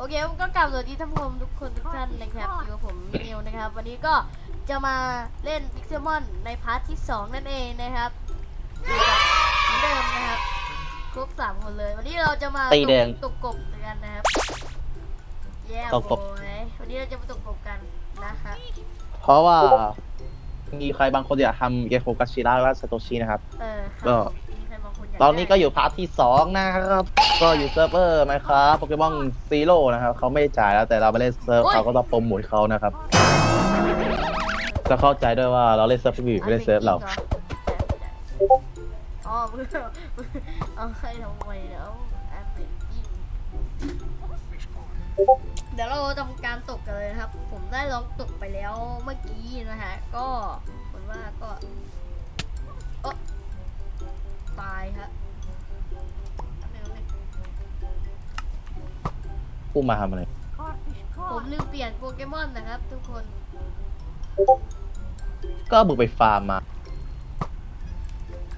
โอเคผมก็กลับสวัสดีท่านผู้ชมทุกคนทุกท่านนะครับอยู่กับผมนิวนะครับ วันนี้ก็จะมาเล่นพิกเซมอนในพาร์ทที่ 2 นั่นเองนะครับอยู่กับเหมือนเดิมนะครับครบสามคนเลย วันนี้เราจะมาตีแดงตกกบกันนะครับแย่ตกกบ โว้ยวันนี้เราจะมาตกกบกันนะครับเพราะว่ามีใครบางคนอยากทำเกโฟกัชิระและซาโตชินะครับ เออครับก็มี ตอนนี้ก็ได้อยู่พาร์ทที่สองนะครับ ก็อยู่เซิร์ฟเวอร์ไหมครับโปเกมอนซีโร่นะครับเขาไม่จ่ายแล้วแต่เราไปเล่นเซิร์ฟเขาก็ต้องโปรโมทเขานะครับก็เข้าใจด้วยว่าเราเล่นเซิร์ฟอื่นไม่ได้เซิร์ฟเราอ๋อเพื่อเอาใครทำไมแล้วแอปเปิลกิ้งเดี๋ยวเราทำการตกกันเลยนะครับ ผมได้ลองตกไปแล้วเมื่อกี้นะฮะ ก็ผลว่าก็เอะ ตายครับเดี๋ยวนะผู้มาทำอะไรผมลืมเปลี่ยนโปเกมอนนะครับ ทุกคนก็มึงไปฟาร์มมา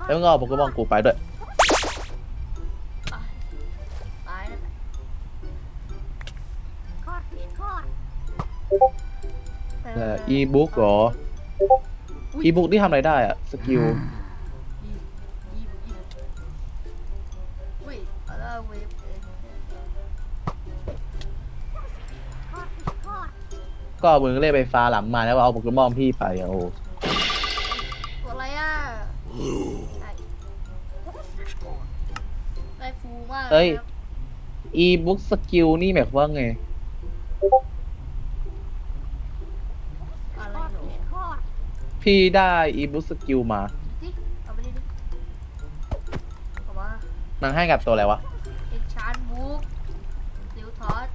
แล้วมึงก็เอาโปเกมอนกูไปด้วยอะตายแล้วเอออีบุ๊กเหรอ อีบุ๊กที่ทำอะไรได้อะสกิล ก็มึงเล่นไปฟาร์หลังมาแล้วเอาโปเกมอนพี่ไปอะโอ้ตัวอะไรอะได้ได้ฟูมากเฮ้ยครับอีบุ๊กสกิลนี่หมายความว่าไง อะไรหนูพี่ได้อีบุ๊กสกิลมา ดิเอาไปดิดิเอามามันให้กับตัวอะไรวะ เอ็นชานบุ๊กลิวทอส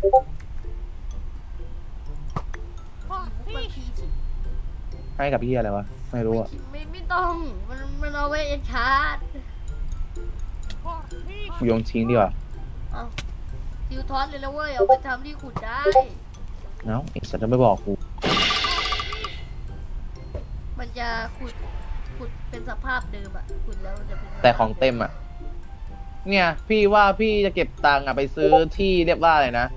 ให้กับพี่อะไรวะ ไม่รู้อะไม่ไม่ต้อง มันมันเอาไว้เอ็นชาร์ดโยงทิ้งดีกว่าเอาลิวทอสเลยนะเว้ย เอาไปทำที่ขุดได้เอ้าไอ้สัตว์จะไม่บอกกู มันจะขุดขุดเป็นสภาพเดิมอะขุดแล้วมันจะเป็นแต่ของเต็มอะเนี่ย พี่ว่าพี่จะเก็บตังค์อะไปซื้อที่เรียกว่าอะไรนะ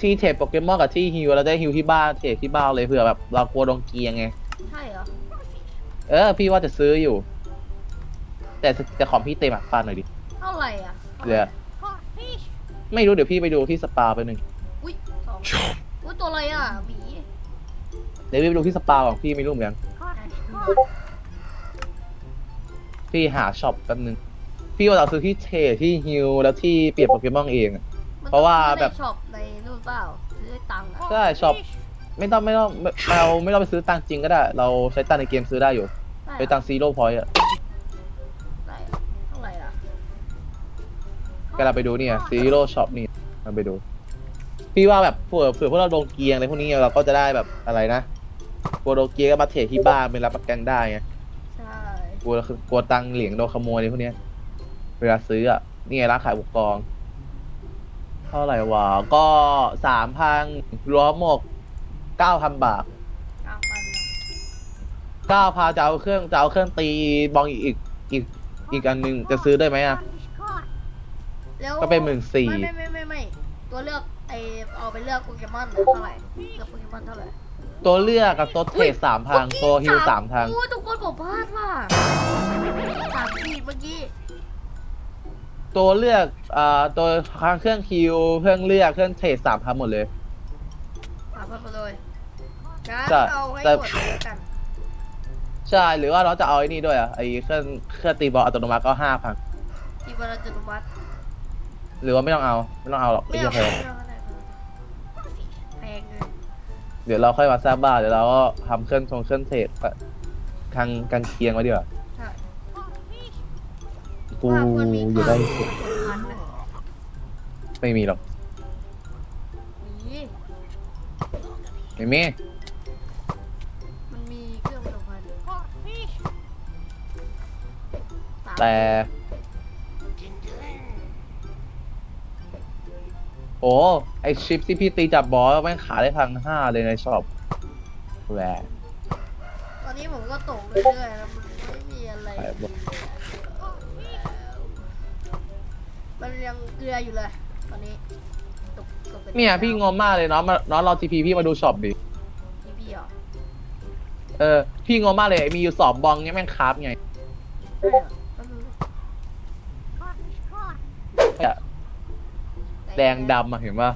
ที่เทรดโปเกมอนกับที่ฮิวแล้วได้ฮิวที่บ้านเทรดที่บ้านเลยเผื่อแบบเรากลัวโดนเกียงไง ใช่เหรอ เออ พี่ว่าจะซื้ออยู่ แต่แต่ของพี่เต็มอะฟันหน่อยดิเท่าไหร่อะเดี๋ยวไม่รู้เดี๋ยวพี่ไปดูที่สปาไปหนึ่งอุ้ยสองอุ้ยตัวอะไรอะหมีเดี๋ยวพี่ไปดูที่สปาของพี่ไม่รู้เหมือนกันพี่หาช็อปแป๊บนึง พี่ว่าเราซื้อที่เทรดที่ฮิวแล้วที่เปลี่ยนโปเกมอนเองอะมันเพราะว่าแบบต้องซื้อในช็อปในนู่นเปล่าซื้อได้ตังค์อะใช่ช็อป ไม่ต้องไม่ต้องไม่เราไม่ต้องไปซื้อตังค์จริงก็ได้ เราใช้ตังค์ในเกมซื้อได้อยู่ได้ใช้ตังค์ซีโร่พอยต์อะได้อะเท่าไหร่อะก็เราไปดูเนี่ยซีโร่ช็อปนี่เราไปดู พี่ว่าแบบเผื่อเผื่อพวกเราโดนเกียงอะไรพวกนี้เราก็จะได้แบบอะไรนะกลัวโดนเกียงก็มาเทรดที่บ้านเป็นรับประกันได้ไงใช่กลัวกลัวตังค์เหรียญโดนขโมยอะไรพวกเนี้ย เวลาซื้ออะนี่ไงร้านขายอุปกรณ์เท่าไหร่วะก็สามพันรวมหมด เก้าพันบาทเก้าพันเก้าพันจะเอาเครื่องจะเอาเครื่องตีบองอีกอีกอีกอีกอันหนึ่งจะซื้อได้ไหมอะ แล้วก็เป็นหมื่นสี่ไม่ไม่ไม่ไม่ไม่ตัวเลือกไอเอาไปเลือกโปเกมอนเท่าไหร่เลือกโปเกมอนเท่าไหร่ตัวเลือกกับตัวเทรดสามพันตัวฮิวสามพันโอ้ยทุกคนผมพลาดว่ะสามขีดเมื่อกี้ตัวเลือกอ่าตัวทางเครื่องฮิวเครื่องเลือกเครื่องเทรดสามพันหมดเลย สามพันไปเลย งั้นใช่เอาให้แต่ หมดเลยแล้วกัน ใช่ หรือว่าเราจะเอาไอ้นี่ด้วยอะไอ้เครื่องเครื่องตีบอลอัตโนมัติก็ห้าพันที่บรรจุวัตรหรือว่าไม่ต้องเอาไม่ต้องเอาหรอกไม่ไอ้เอาเหี้ยไม่แพงเอาไม่เอาแพงเลยเดี๋ยวเราค่อยมาสร้างบ้านเดี๋ยวเราก็ทำเครื่องทรงเครื่องเทรดทางกันเคียงไว้ดีกว่าใช่กูว่ามันมีอยู่ได้ความสำคัญนะไม่มีหรอกมีไม่มี แต่ โอ้ไอชิปที่พี่ตีจับบอสแม่งขายได้พันห้าเลยในช็อปแหวตอนนี้ผมก็ตกเรื่อยๆแล้วมันไม่มีอะไรไปหมดมันยังเกลืออยู่เลย ตอนนี้ตกตกป็เนี่ยพี่งงมากเลยน้องมาน้องรอทีพีพี่มาดูช็อปดิ พี่พี่เหรอเออ พี่งงมากเลยมีอยู่สองบองเนี้ยแม่งคราฟไง ใช่เหรอก็รู้ เนี่ย แดงดำอะเห็นป่ะ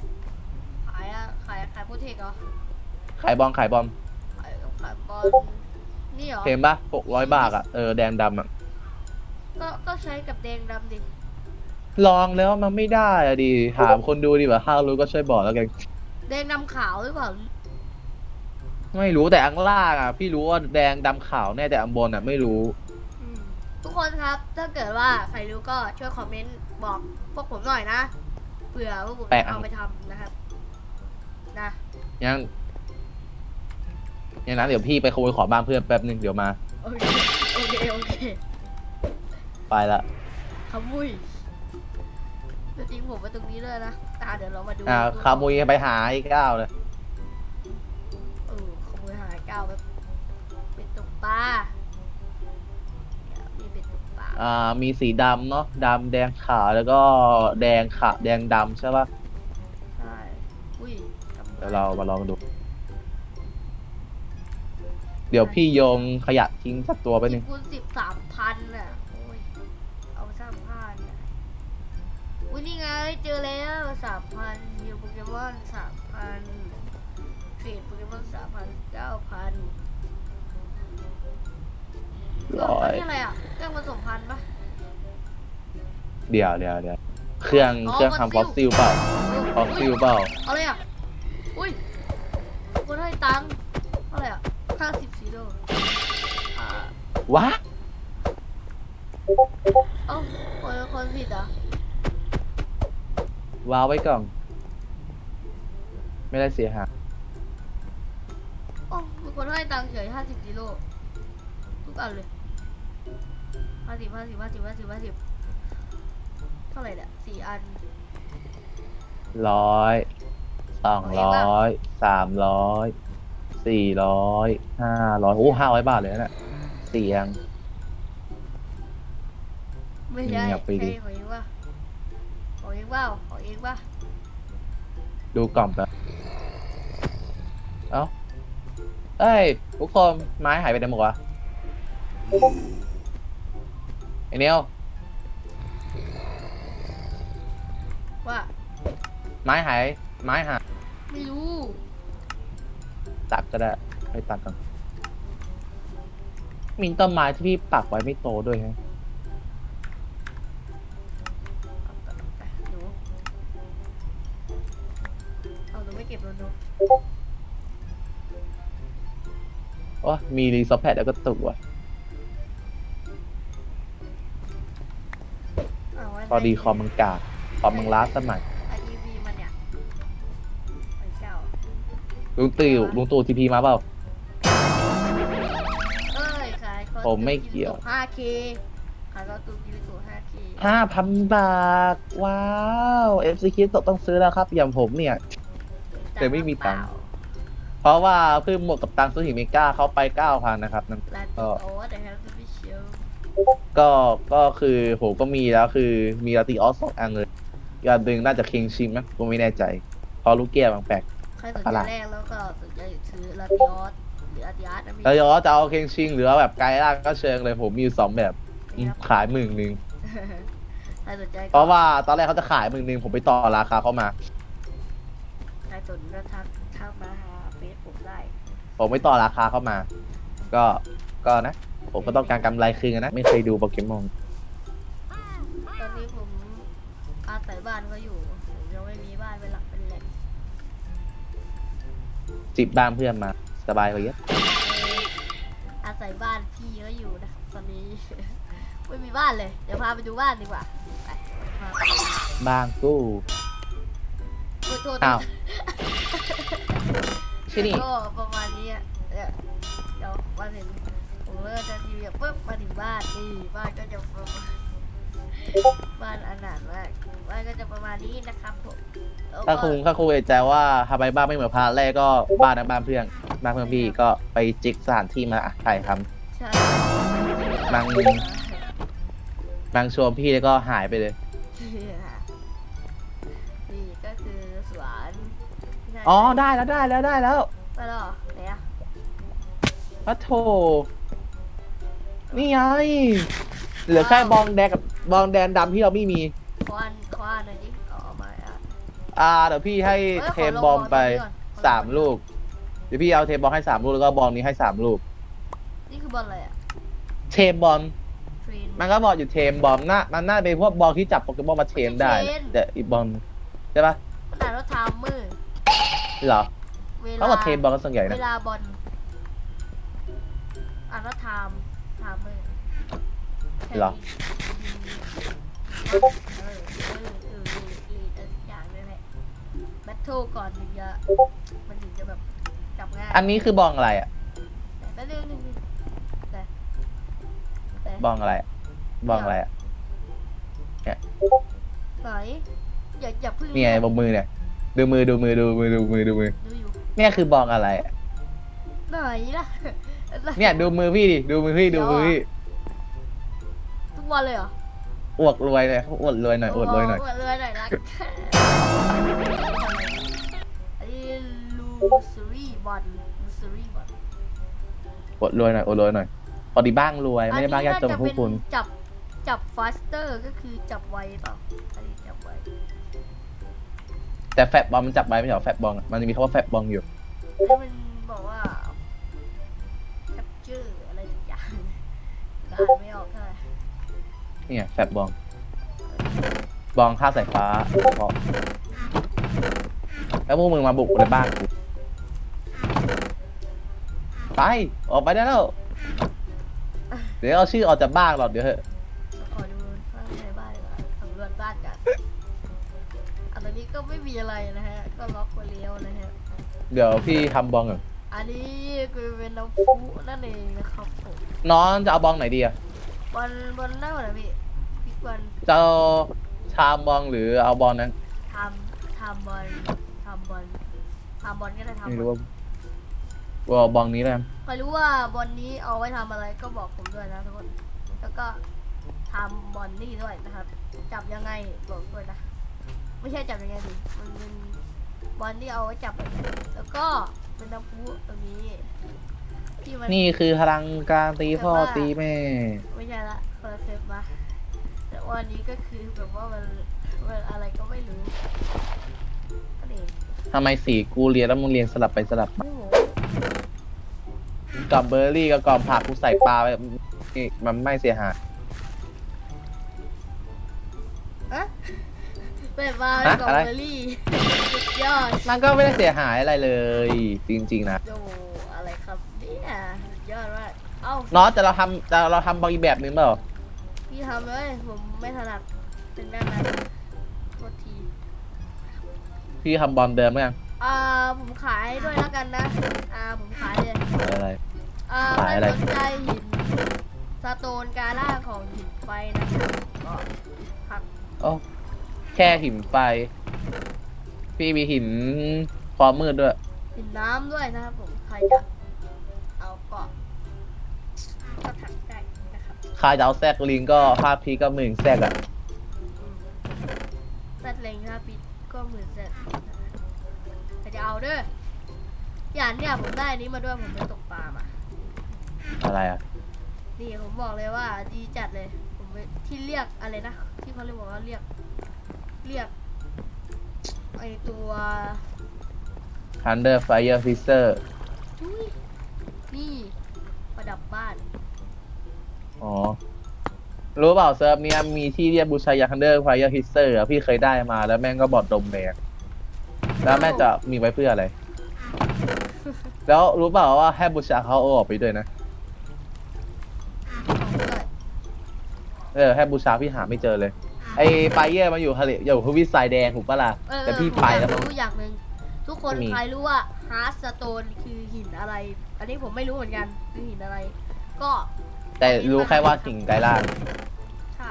ขายอะขายขายโปรเทคเหรอขายบองขายบอมขายขายบอลนี่เหรอเห็นป่ะหกร้อยบาทอะเออแดงดำอะก็ก็ใช้กับแดงดำดิ ลองแล้วมันไม่ได้อะดิถามคนดูดีกว่าถ้ารู้ก็ช่วยบอกแล้วกันแดงดำขาวหรือเปล่าไม่รู้แต่อังล่างอะพี่รู้ว่าแดงดำขาวแน่แต่อังบนอะไม่รู้อืมทุกคนครับ ถ้าเกิดว่าใครรู้ก็ช่วยคอมเมนต์บอกพวกผมหน่อยนะเผื่อพวกผมแปะจะเอาไปทำนะครับนะยังยังนั้นเดี๋ยวพี่ไปขโมยของบ้านเพื่อนแป๊บนึงเดี๋ยวมา โอเคโอเคโอเคไปละขมุยจริงๆผมไปตรงนี้เลยนะอ่าเดี๋ยวเรามาดูอ่าดูขโมยไปหาอีกเก้าวเลย เออขโมยหาก้าวแบบเป็นตกปลา อ่ามีสีดำเนาะดำแดงขาวแล้วก็แดงขาวแดงดำใช่ป่ะใช่อุ้ยทำไมเดี๋ยวเรามาลองดู เดี๋ยวพี่โยงขยะทิ้งสักตัวไปหนึ่งคูณสิบสามพันน่ะโอ้ยเอาสามพันเนี่ยอุ้ยนี่ไงเจอแล้วสามพันยูโปเกมอนสามพันเทรดโปเกมอนสามพันเก้าพัน ร้อยนี่อะไรอะเครื่องผสมพันธุ์ปะเดี๋ยวเดี๋ยวเดี๋ยวเครื่องอ๋อเครื่องทำฟอสซิลเปล่าฟอสซิลเปล่าเอาเลยอะอุ้ยคนให้ตังค์อะไรอะห้าสิบซีโร่อ่าวะเอ้าคนคนผิดเหรอะวางไว้ก่อน ไม่ได้เสียหายอ๋อมีคนให้ตังค์เฉยห้าสิบซีโร่ทุกอันเลย ห้าสิบห้าสิบห้าสิบห้าสิบห้าสิบเท่าไหร่เนี่ยสี่อัน ร้อยสองร้อยสามร้อยสี่ร้อยห้าร้อยโอ้ห้าร้อยบาทเลยนะเนี่ยเสียง ไม่ใช่เงียบไปดิ ใช่ของเองว่าของเองว่าของเองว่าดูกล่องแบบเอ้าเอ้ยทุกคนไม้หายไปไหนหมดวะ ไอเนียวว่าไม้หายไม้หายไม่รู้ตัดก็ได้ไปตัดก่อนมีต้นไม้ที่พี่ปักไว้ไม่โตด้วยฮะเอากลับไปหนูเอาหนูไม่เก็บแล้วหนูโอ้มีรีซอฟแพดแล้วก็ตุกว่ะ พอดีคอมมังกาคอมมังล้าสมัยไออีวีมันเนี่ยไอเก้า ลุงตู่ลุงตู่ทีพีมาเปล่า เอ้ยขายคอผมไม่เกี่ยว ห้าเคขายคอตูกิริโกห้าเคห้าพันบาท ว้าวเอฟซีคิดต้องซื้อแล้วครับ อย่างผมเนี่ย แต่ไม่มีตังค์ เพราะว่าเพิ่งหมดกับตังค์ซื้อหิเมก้าเขาไปเก้าพันนะครับนั่นลาติก็โอแต่แฮปปี้เชียว ก็ก็คือผมก็มีแล้วคือมีลาติออสสองอันเลยอีกอันหนึ่งน่าจะคิงชิมนะผมไม่แน่ใจเพราะลูกแก้วบางแปลก ใครสนอะใจไรแรกแล้วก็สนใจซื้อลาติออสหรืออาติอาร์ตนะมี แล้วยอจะเอาคิงชิงหรือว่าแบบไกด์ล่างก็เชิงเลยผมมีอยู่สองแบบอืมขายหมื่นหนึ่งใครสนใจก็เพราะว่าตอนแรกเขาจะขายหมื่นหนึ่งผมไปต่อราคาเข้ามา ใครสนก็ทักทักมาหาเฟซผมได้ ผมไปต่อราคาเข้ามา ก็ก็นะ ผมก็ต้องการกำไรคืนนะ ไม่เคยดูโปเกมอนตอนนี้ผมอาศัยบ้านก็อยู่ผมยังไม่มีบ้านเป็นหลักเป็นแหล่งจิบบ้านเพื่อนมา สบายกว่าเยอะอาศัยบ้านพี่ก็อยู่นะครับตอนนี้ ไม่มีบ้านเลย เดี๋ยวพาไปดูบ้านดีกว่าไปพาไปบ้างกู้ โทษโทษอ้าว ที่นี่ ก็ประมาณนี้อะเนี่ยเดี๋ยวมาถึง ผมก็จะทีวีปุ๊บมาถึงบ้านนี่บ้านก็จะประมาณบ้านอนาถมากบ้านก็จะประมาณนี้นะครับผมแล้วถ้าก็คุณถ้าคุณเอะใจว่าทำไมบ้านไม่เหมือนพาร์ทแรกก็บ้านนะบ้านเพื่อนบ้านเพื่อนพี่ก็ไปจิกสถานที่มาอะถ่ายทใช่บางำบางชวนพี่แล้วก็หายไปเลย นี่ก็คือสวนที่ท่านอ๋อได้แล้วได้แล้วได้แล้ว ไปแล้วเหรอไหนอะ พระโถ นี่ไงเหลือแค่บองแดงกับบองแดงดำที่เราไม่มี ขออันขออันหน่อยดิเอาเอามาอะอ่าเดี๋ยวพี่ให้เอ้ยเทขอมลงบอมไปบอลตรงนี้ก่อนสามลูก เดี๋ยวพี่เอาเทมบอมให้สามลูกแล้วก็บอมนี้ให้สามลูก นี่คือบอลอะไรอะเทมบอมทรีนมันก็บอกอยู่เทมบอมน่ามันน่าเป็นพวกบอลที่จับโปเกมอนมาเทมได้เทม แต่อีกบอลใช่ปะขนาดว่าไทม์มือเหรอเวลาเขาบอกเทมบอลก็ส่วนใหญ่เวนะลาบอลอ่านว่าไทม์ไทม์มือเหรอเออเออเออเออเออลีดอะไรสักอย่างนี่แบทเทิลก่อนถึงจะมันถึงจะแบบจับง่ายอันนี้คือบอลอะไรอะแต่เรื่องนึงแต่บอลอะไรบอลอะไรอะไหนอย่าอย่าพึ่งเนี่ไงบมือเนี่ยดูมือดูมือดูมือดูมือดูมือเนี่ยคือบอลอะไรอะไหนล่ะเนี่ยดูมือพี่ดิดูมือพี่ดูมือพี่ ทุกวันเลยเหรออวดรวยเลยอวดรวยหน่อยอวดรวยหน่อย อวดรวยหน่อยนะอันนี้ลูซรี่บอลลูซรี่บอลอวดรวยหน่อยอวดรวยหน่อยพอดีบ้างรวยไม่ได้บ้างยากจนพวกคุณจับจับฟาสเตอร์ก็คือจับไวเปล่าอันนี้จับไวแต่แฟตบอลมันจับไว้ไม่ใช่เหรอแฟตบอลอะมันจะมีคำว่าแฟตบอลอยู่แล้วมันบอกว่า capture อะไรสักอย่างอ่านไม่ออกเท่าไหร่ เนี่ยแฟตบอลบอลค่าสายฟ้าพอแล้วพวกมึงมาบุกในบ้านกูไป ออกไปได้แล้ว เดี๋ยวเอาชื่อออกจากบ้านหรอกเดี๋ยวเถอะขอดูข้างในบ้านดีกว่าสำรวจบ้านกันอันนี้ก็ไม่มีอะไรนะฮะ ก็ล็อกไว้แล้วนะฮะ เดี๋ยวพี่ทำบอลก่อนอันนี้คือเป็นน้ำพุนั่นเองนะครับผมน้องจะเอาบอลไหนดีอะ บอลบอลนั่นก่อนนะพี่พี่บอลจะเอาชามบอลหรือเอาบอลนั้นทำทำบอลทำบอลทำบอลก็ได้ทำไม่บรู้อลว่าว่าบอลนี้แล้วกันใครรู้ว่าบอลนี้เอาไว้ทำอะไรก็บอกผมด้วยนะทุกคน แล้วก็ทำบอลนี่ด้วยนะครับ จับยังไงบอกด้วยนะ ไม่ใช่จับยังไงดิมันเป็นบอลที่เอาไว้จับแบบนี้แล้วก็เป็นน้ำพุตรงนี้ ที่มันนี่คือพลังการตีพ่อตีแม่ ไม่ใช่ละคอนเซปต์มาแต่วันนี้ก็คือแบบว่ามันมันอะไรก็ไม่รู้ก็นี่ทำไมสีกูเรียนแล้วมึงเรียนสลับไปสลับมาโอ้โหกับเบอร์รี่กับกล่อมผักกูใส่ปลาไปนี่มันไม่เสียหาย อะเปิดมาฮะกล่องอะไร เบอร์รี่สุดยอดมันก็ไม่ได้เสียหายอะไรเลย จริงๆนะ โอ้อะไรครับเนี่ย สุดยอดมากเอ้าเนาะแต่เราทำแต่เราทำบางอีกแบบนึงเปล่าพี่ทำเลย ผมไม่ถนัดเป็นด้านนั้นโทษทีพี่ทำบอลเดิมมั้ยยังอ่าผมขายด้วยแล้วกันนะ อ่าผมขายเลยอะไร อ่าขายอะไรใครสนใจหินสโตนกาล่าของหินไฟนะครับก็พักโอ้แค่หินไฟพี่มีหินความมืดด้วยหินน้ำด้วยนะครับผมใครจะ ครับคาจะเอาแซกลิงก็ภาพพีก็หมื่นแซกอะอืมแซดเล็งถ้าปิดก็หมื่นแซดใครจะเอาเด้ออย่างเนี่ยผมได้อันนี้มาด้วยผมไปตกปลามา อะไรอะนี่ผมบอกเลยว่าดีจัดเลย ผมไปที่เรียกอะไรนะ ที่เขาเรียกว่าเรียก เรียกไอตัวฮันเดอร์ไฟเออร์ฟิเซอร์อุ๊ยนี่ ประดับบ้าน อ๋อ รู้เปล่าเซิร์ฟเนี้ยมีที่เรียกบูชายาฮันเดอร์ไฟเออร์ฟิเซอร์อะพี่เคยได้มาแล้วแม่งก็บอดดมแดงแล้วแม่งจะมีไว้เพื่ออะไร แล้วรู้เปล่าว่าให้บูชาเขาเอาออกไปด้วยนะ ของด้วยเออให้บูชาพี่หาไม่เจอเลย ไอ้ไฟเยอร์มันอยู่ทะเลอยู่ทวีปทรายแดงถูกปะล่ะเออแต่พี่ผมไปอยากแล้วมัน รู้อย่างหนึ่งทุกคนไม่มี ใครรู้ว่าฮาร์สโตนคือหินอะไร อันนี้ผมไม่รู้เหมือนกันคือหินอะไร ก็ แต่รู้แค่ว่าหินไกลล่าง ใช่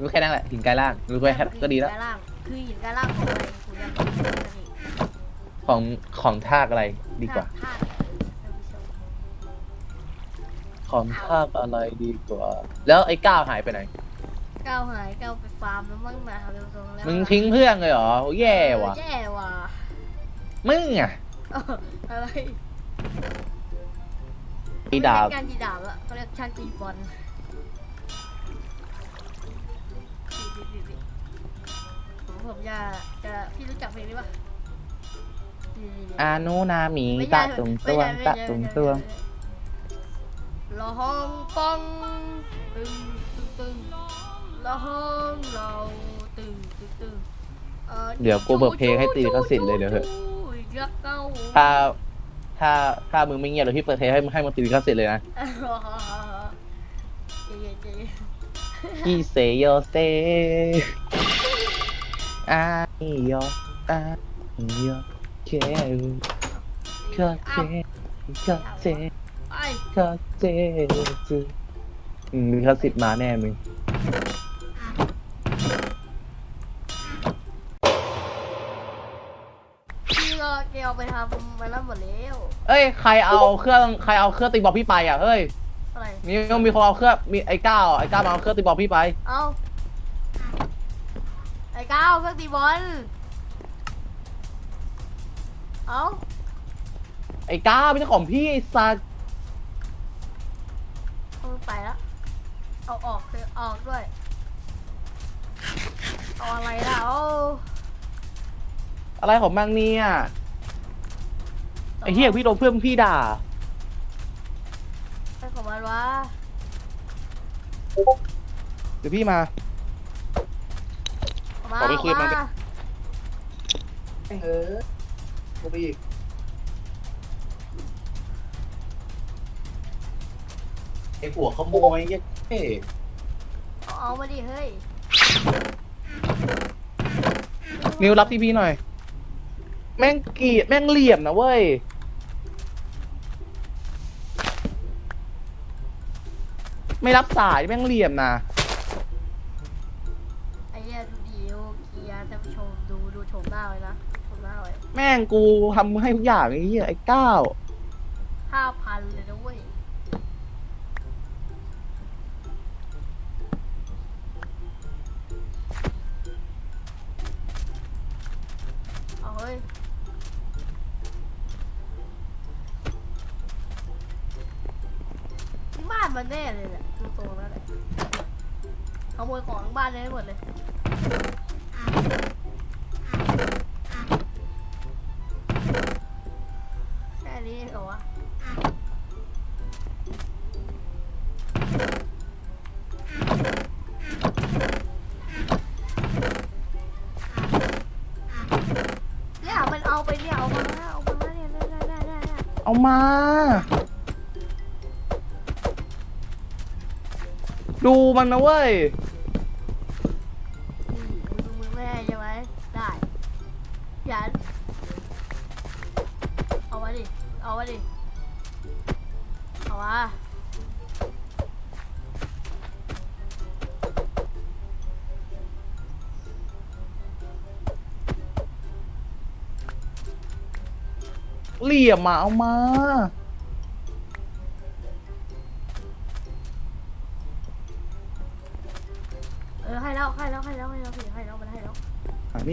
รู้แค่นั้นแหละหินไกลล่าง รู้แค่แค่ก็ดีแล้ว หินกายล่างคือหินกายล่างของอะไรผมอยากรู้นั่นเองของของทากอะไรดีกว่า ธตุท่านผู้ชมของทากอะไรดีกว่า แล้วไอ้ก้าวหายไปไหน ก้าวหายก้าวไปฟาร์มแล้วมั่งนะครับเร็วตรงแล้วมึงทิ้งเพื่อนเลยเหรอแย่ว่ะ เออแย่ว่ะมึงอะ เอออะไร อีดาบไม่ใช่การจีดาบละเขาเรียกช่างตีบอลผมผมอยากจะพี่รู้จักเพลงนี้ปะนี่ๆๆอานุนาหมีไม่ตะใช่ตุ่มไม่ตวงใช่ตะไม่ใช่ตุ่มไม่ใช่ตวง ละห้องป้องตึงตึงตึงละห้องเราตึงตึงตึงอ่อเดี๋ยวกูเปิดเพลงให้ตีเขาสิทธิ์เลยเดี๋ยวเถอะยักษ์เก้า ถ้า ถ้าถ้ามึงไม่เงียบเดี๋ยวพี่เปิดเพลงให้ให้มึงตีลิขสิทธิ์เลยนะเจ๊เจ๊พี่เซโยเซอาโยอาโยเคคาเซคาเซไปคเซซึอืมลิขสิทธิ์มาแน่มึง ไปทำมาแล้วหมดแล้วเอ้ยใครเอาเครื่องใครเอาเครื่องตีบอลพี่ไปอะเฮ้ยอะไรมีมีคนเอาเครื่องมีไอ้ก้าวไอ้ก้าวมาเอาเครื่องตีบอลพี่ไป เอาไอ้ก้าวเครื่องตีบอลเอาไอ้ก้าวไม่ใช่ของพี่ไอ้สัสเอาไปแล้วเอาออกคือออกด้วยเอาอะไรล่ะเอาอะไรของมังเนี่ย ไอ้เฮียพี่โดนเพื่อนพี่ด่าไอ้ของมันวะเดี๋ยวพี่มาเอามาขอไปคุยกับมันเอาเออกูไปอีกไอ้หัวขโมยเหี้ยเท่เอาเอามาดิเฮ้ยนิวรับที่พี่หน่อย แม่งเกลียดแม่งเหลี่ยมนะเว้ย ไม่รับสายแม่งเหลี่ยมนะไอ้เหี้ยดูดีโอเกียร์ท่านผู้ชมดูดูชมหน้าไว้นะชมหน้าไว้แม่งกูทำให้ทุกอย่างไอ้เหี้ยไอ้ก้าวห้าพันเลยนะเว้ยเอาเฮ้ยที่บ้านมันแน่เลยแหละ ดูตแล้วแหละขโมยของทั้งบ้านเลยให้หมดเลยแค่นี้เหรอวะเนี่ยมันเอาไปเนี่ยเอามาเอามาเนี่ยเนี่ยเนี่ยเนี่ยเนี่ยเอามา ดูมันนะเว้ยนี่มึงมึงไม่ให้ใช่ไหมได้ยันเอามาดิ เอามาดิ เอามาเหลี่ยมมาเอามา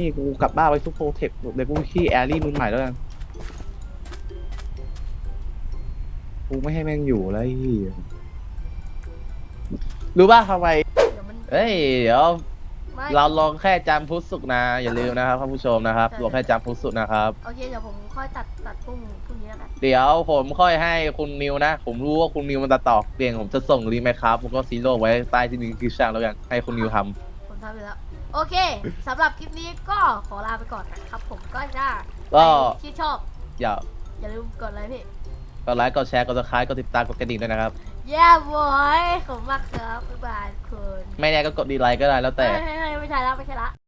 นี่กูกลับบ้านไปซุปโปรเทคเดี๋ยวกูขี้แอรี่มือใหม่แล้วกันกูไม่ให้แม่งอยู่แล้วไอ้เหี้ยรู้ป่ะทำไมเดี๋ยวมันเอ้ยเดี๋ยว ไม่เราลองแค่จำพุทธสุกร์นะ อย่าลืมนะครับท่านผู้ชมนะครับลองแค่จำพุทธสุกร์นะครับ โอเคเดี๋ยวผมค่อยตัดตัดพรุ่งพรุ่งนี้แล้วกันเดี๋ยวผมค่อยให้คุณนิวนะ ผมรู้ว่าคุณนิวมันตัดต่อเก่งผมจะส่งลิงก์ไหมครับแล้วก็ซีโร่ไว้ใต้ที่ลิงก์คือช่างแล้วกันให้คุณนิวทำผมทำไปแล้ว โอเคสำหรับคลิปนี้ก็ขอลาไปก่อนนะครับผมก็จะก็ใครที่ชอบ อย่าอย่าลืมกดไลค์พี่ กดไลค์กดแชร์กดซับสไครต์กดติดตามกดกระดิ่งด้วยนะครับเย้บอยขอบคุณมากครับบ๊ายบายคุณไม่แน่ก็กดดีไลค์ก็ได้แล้วแต่เฮ้ยเฮ้ยเฮ้ยไม่ใช่ละไม่ใช่ละ